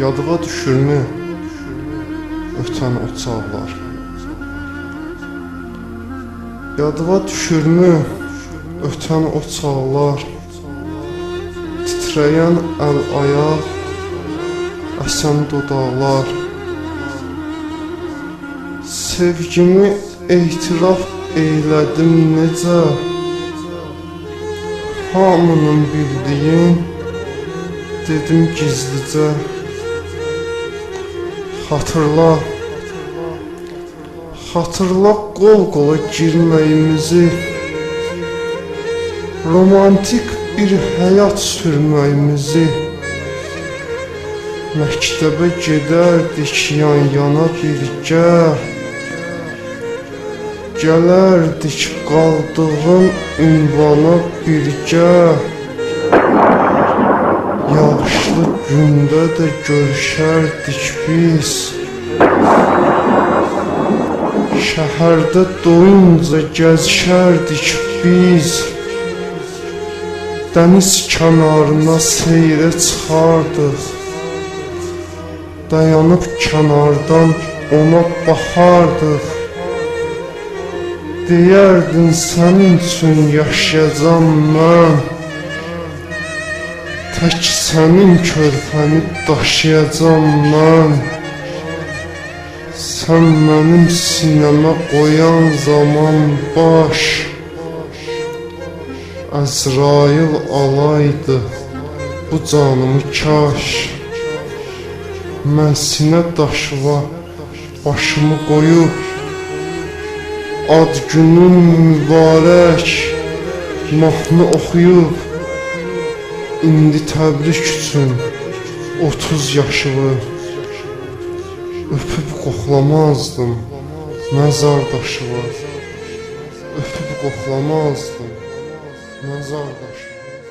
Yadığa düşürmü ötən o çağlar. Yadığa düşürmü ötən o çağlar. Titrəyən əl ayaq. Əsən dodaqlar. Sevgimi etiraf eylədim necə? Hamının bildiyin dedim gizlicə Hatırla. Hatırla qol qola girməyimizi Romantik bir həyat sürməyimizi Məktəbə gedərdik yan-yana birgə Gələrdik qaldığın ünvana birgə Yağışlı gündə də görüşərdik biz Şəhərdə doyunca gəzişərdik biz Dəniz kənarına seyrə çıxardıq Dayanıb kənardan ona baxardıq Deyərdin sənin üçün yaşayacam mən Tək sənin körpəni daşıyacam mən. Sən mənim sinəmə qoyan zaman baş. Əzrail alaydı bu canımı kaş. Mən sinə daşıva başımı qoyub Ad günün mübarək mahnı oxuyub İndi təbrik üçün 30 yaşımı Öpüb qoxlamazdım məzar daşını Öpüb qoxlamazdım məzar daşını